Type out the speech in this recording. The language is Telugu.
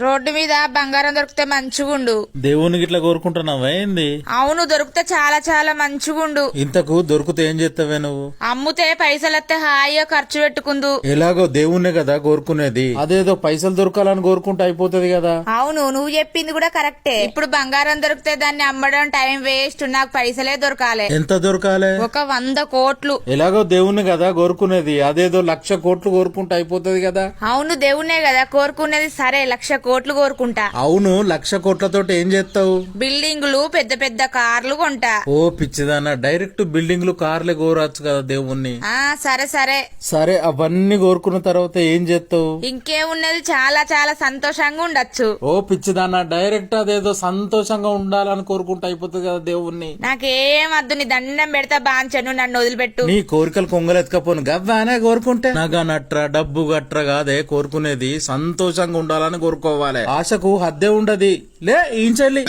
రోడ్డు మీద బంగారం దొరికితే మంచిగుండు దేవునికి ఇట్లా కోరుకుంటున్నావా ఏంది? అవును దొరికితే చాలా చాలా మంచిగుండు ఇంతకు దొరికితే ఏం చేస్తావే నువ్వు? అమ్ముతే పైసలెత్తే హాయిగా ఖర్చు పెట్టుకుందు. ఎలాగో దేవుణ్ణే కదా కోరుకునేది. అదేదో పైసలు దొరకాలని కోరుకుంటే అయిపోతుంది కదా. అవును నువ్వు చెప్పింది కూడా కరెక్టే. ఇప్పుడు బంగారం దొరికితే దాన్ని అమ్మడం టైం వేస్ట్. నాకు పైసలే దొరకాలే. ఎంత దొరకాలే? ఒక వంద కోట్లు. ఎలాగో దేవుణ్ణి కదా కోరుకునేది. అదేదో లక్ష కోట్లు కోరుకుంటే అయిపోతుంది కదా. అవును దేవునే కదా కోరుకునేది. సరే లక్ష కోట్లు కోరుకుంటా. అవును లక్ష కోట్లతోటి ఏం చేస్తావు? బిల్డింగులు పెద్ద పెద్ద కార్లు కొంటా. ఓ పిచ్చిదానా డైరెక్ట్ బిల్డింగ్లు కార్లే కోరచ్చు కదా దేవుణ్ణి. ఆ సరే సరే. సరే అవన్నీ కోరుకున్న తర్వాత ఏం చేస్తావు? ఇంకేమున్నది చాలా చాలా సంతోషంగా ఉండొచ్చు. ఓ పిచ్చిదానా డైరెక్ట్ అదేదో సంతోషంగా ఉండాలని కోరుకుంటే అయిపోతుంది కదా దేవుణ్ణి. నాకేం వద్దు నీ దండం పెడతా బాంచను నన్ను వదిలిపెట్టు. నీ కోరికలు కొంగలెత్తుకపోను గవ్వానే కోరుకుంటే. నగ నట్ర డబ్బు గట్ర కాదే కోరుకునేది సంతోషంగా ఉండాలని కోరుకోవాలి ఆశకు హద్దే ఉండది. లే ఈంచెల్లి